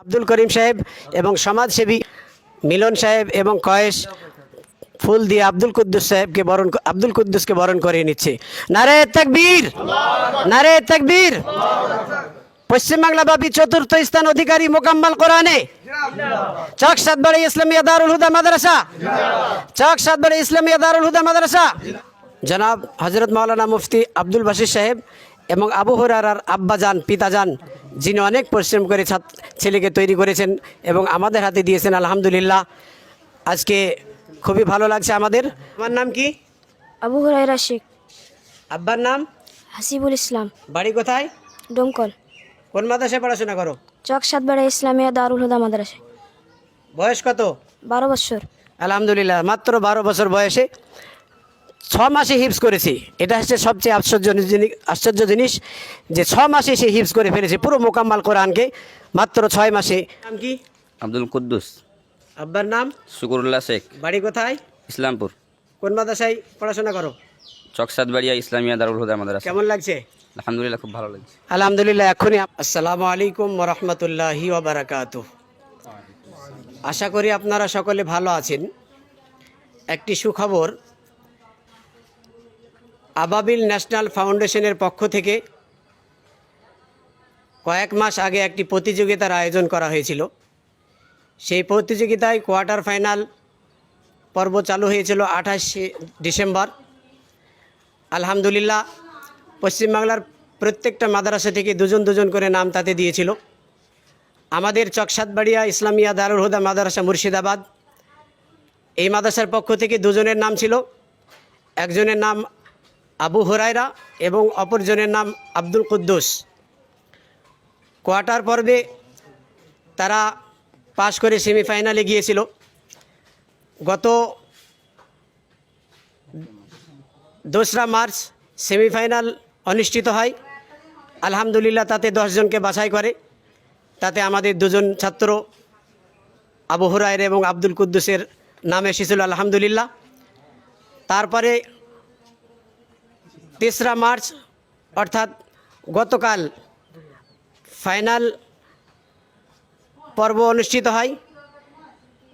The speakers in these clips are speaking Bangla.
আব্দুল করিম সাহেব এবং সমাজসেবী মিলন সাহেব এবং কয়েস ফুল দিয়ে আব্দুল কুদ্দুস সাহেবকে বরণ আব্দুল কুদ্দুসকে বরণ করে নিচ্ছে। নারে তাকবীর! নারে তাকবীর! পশ্চিমবাংলাব্যাপী চতুর্থ স্থান অধিকারী মোকাম্মল কোরআনে। চক সাতবাড়ি ইসলামিয়া দারুল হুদা মাদ্রাসা। চক সাতবাড়ি ইসলামিয়া দারুল হুদা মাদ্রাসা। জনাব হজরত মাওলানা মুফতি আব্দুল বাসির সাহেব এবং আবু হরার আব্বাজান, পিতাজান যিনি অনেক পরিশ্রম করে ছাত- ছেলেকে তৈরি করেছেন এবং আমাদের হাতে দিয়েছেন আলহামদুলিল্লাহ। আজকে খুবই ভালো লাগছে আমাদের। আমার নাম কি? আবু হুরাইরা শেখ। আব্বার নাম? হাসিবুল ইসলাম। বাড়ি কোথায়? ডোমকল। কোন মাদ্রাসায় পড়াশোনা করো? চক সাতবাড়া ইসলামিয়া দারুল হুদা মাদ্রাসা। বয়স কত? বারো বছর। আলহামদুলিল্লাহ মাত্র বারো বছর বয়সে। ছ মাসে হিপস করেছি। এটা হচ্ছে সবচেয়ে আশ্চর্য জিনি- আশ্চর্য জিনিস যে ছ মাসে সে হিপস করে ফেলেছে। পুরো মোকাম্মাল কোরআনকে মাত্র ছয় মাসে। নাম কি? আব্দুল কুদ্দুস। আব্বার নাম? শুকুরুল্লাহ শেখ। বাড়ি কোথায়? ইসলামপুর। কোন মাদ্রাসায় পড়াশোনা করো? চকসাদ চকসাদবাড়িয়া ইসলামিয়া দারুল হুদা মাদ্রাসা। কেমন লাগছে? আলহামদুলিল্লাহ খুব ভালো লাগছে। আলহামদুলিল্লাহ এখনই আসসালামু আলাইকুম রহমতুল্লাহি ওবরাকাত আশা করি আপনারা সকলে ভালো আছেন। একটি সুখবর আবাবিল ন্যাশনাল ফাউন্ডেশনের পক্ষ থেকে কয়েক মাস আগে একটি প্রতিযোগিতার আয়োজন করা হয়েছিল। সেই প্রতিযোগিতায় কোয়ার্টার ফাইনাল পর্ব চালু হয়েছিল আঠাশে ডিসেম্বর। আলহামদুলিল্লাহ, পশ্চিমবাংলার প্রত্যেকটা মাদ্রাসা থেকে দুজন দুজন করে নাম তাতে দিয়েছিল। আমাদের চকসাদবাড়িয়া ইসলামিয়া দারুল হুদা মাদ্রাসা মুর্শিদাবাদ, এই মাদ্রাসার পক্ষ থেকে দুজনের নাম ছিল। একজনের নাম আবু হুরায়রা এবং অপরজনের নাম আব্দুল কুদ্দুস। কোয়ার্টার পর্বে তারা পাশ করে সেমিফাইনালে গিয়েছিল। গত দোসরা মার্চ সেমিফাইনাল অনুষ্ঠিত হয়। আলহামদুলিল্লাহ তাতে দশজনকে বাছাই করে। তাতে আমাদের দুজন ছাত্র আবু হুরায়ের এবং আব্দুল কুদ্দুসের নাম এসেছিল, আলহামদুলিল্লাহ। তারপরে তেসরা মার্চ, অর্থাৎ গতকাল ফাইনাল পর্ব অনুষ্ঠিত হয়।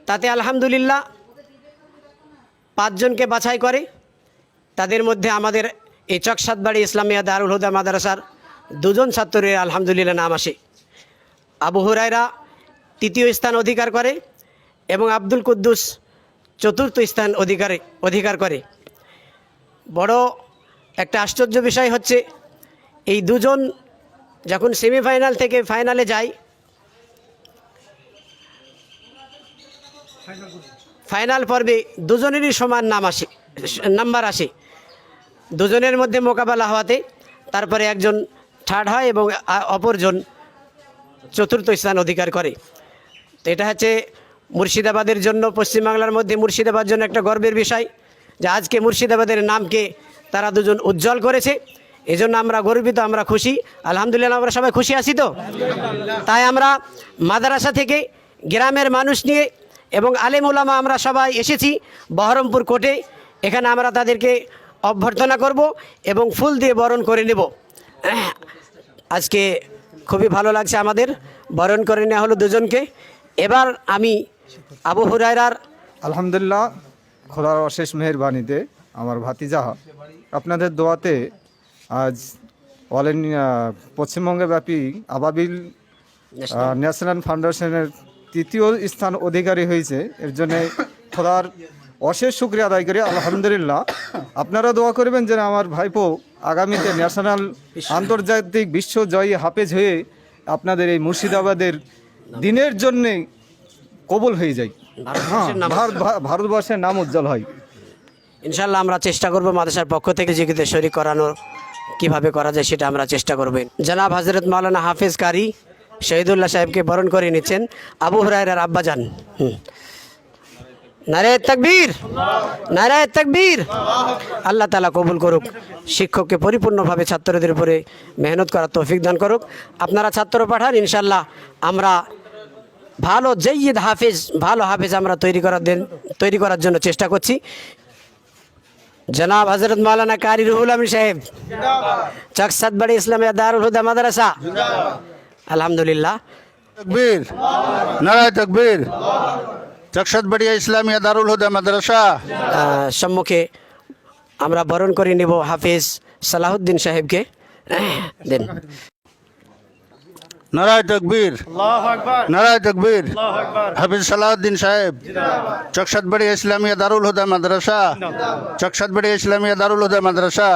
তাতে আলহামদুলিল্লাহ পাঁচজনকে বাছাই করে। তাদের মধ্যে আমাদের এই চকসাদবাড়ি ইসলামিয়া দারুল হুদা মাদ্রাসার দুজন ছাত্রের আলহামদুলিল্লাহ নাম আসে। আবু হুরায়রা তৃতীয় স্থান অধিকার করে এবং আব্দুল কুদ্দুস চতুর্থ স্থান অধিকারে অধিকার করে। বড় একটা আশ্চর্য বিষয় হচ্ছে, এই দুজন যখন সেমিফাইনাল থেকে ফাইনালে যায় ফাইনাল পর্বে দুজনেরই সমান নাম আসে নাম্বার আসে। দুজনের মধ্যে মোকাবেলা হওয়াতে তারপরে একজন থার্ড হয় এবং অপরজন চতুর্থ স্থান অধিকার করে। তো এটা হচ্ছে মুর্শিদাবাদের জন্য, পশ্চিমবাংলার মধ্যে মুর্শিদাবাদ জন্য একটা গর্বের বিষয় যে আজকে মুর্শিদাবাদের নামকে তারা দুজন উজ্জ্বল করেছে। এজন্য আমরা গর্বিত, আমরা খুশি। আলহামদুলিল্লাহ, আমরা সবাই খুশি আছি তো? তাই আমরা মাদ্রাসা থেকে গ্রামের মানুষ নিয়ে এবং আলেম ওলামা আমরা সবাই এসেছি বহরমপুর কোর্টে। এখানে আমরা তাদেরকে অভ্যর্থনা করব এবং ফুল দিয়ে বরণ করে নেব। আজকে খুবই ভালো লাগছে আমাদের। বরণ করে নেওয়া হলো দুজনকে। এবার আমি আবু হুরায়রার আলহামদুলিল্লাহ, খোদার অশেষ মেহরবানিতে আমার ভাতিজা আপনাদের দোয়াতে আজ অল ইন্ডিয়া পশ্চিমবঙ্গে ব্যাপী আবাবিল ন্যাশনাল ফাউন্ডেশনের তৃতীয় স্থান অধিকারী হয়েছে। এর জন্য খোদার অশেষ শুক্রিয়া আদায় করি। আলহামদুলিল্লাহ। আপনারা দোয়া করবেন যে আমার ভাইপো আগামীতে ন্যাশনাল আন্তর্জাতিক বিশ্বজয়ী হাফেজ হয়ে আপনাদের এই মুর্শিদাবাদের দিনের জন্যে কবল হয়ে যায়। হ্যাঁ ভারতবর্ষের নাম উজ্জ্বল হয়। ইনশাল্লাহ আমরা চেষ্টা করব মাদ্রাসার পক্ষ থেকে জিকিতে শরীর করানোর। কীভাবে করা যায় সেটা আমরা চেষ্টা করব। জনাব হজরত মাওলানা হাফিজ কারি শহীদুল্লাহ সাহেবকে বরণ করে নিচ্ছেন। আবু হুরায়রার আব্বাজান হুম। নারে তকবীর! নারে তকবীর! আল্লাহ তালা কবুল করুক। শিক্ষককে পরিপূর্ণভাবে ছাত্রদের উপরে মেহনত করার তৌফিক দান করুক। আপনারা ছাত্র পাঠান ইনশাল্লাহ আমরা ভালো জয়ীদ হাফেজ, ভালো হাফেজ আমরা তৈরি করার দেন, তৈরি করার জন্য চেষ্টা করছি। জনাব হজরত মৌলানা কারি রুহুল আমিন সাহেব। চকসাদবাড়ি ইসলামিয়া দারুল হুদা মাদ্রাসা। আলহামদুলিল্লাহ। তকবীর। নারায় তকবীর। চকসতবাড়িয়া ইসলামিয়া দারুল হুদা মাদ্রাসা। সম্মুখে আমরা বরণ করে নেব হাফিজ সালাহুদ্দিন সাহেবকে। দেন। নারায় তকবীর। নারায় তকবীর। হাফিজ সালাউদ্দিন সাহেব। চকসাদবাড়ি ইসলামিয়া দারুল হুদা মাদ্রাসা। চকসাদবাড়ি ইসলামিয়া দারুল হুদা মাদ্রাসা।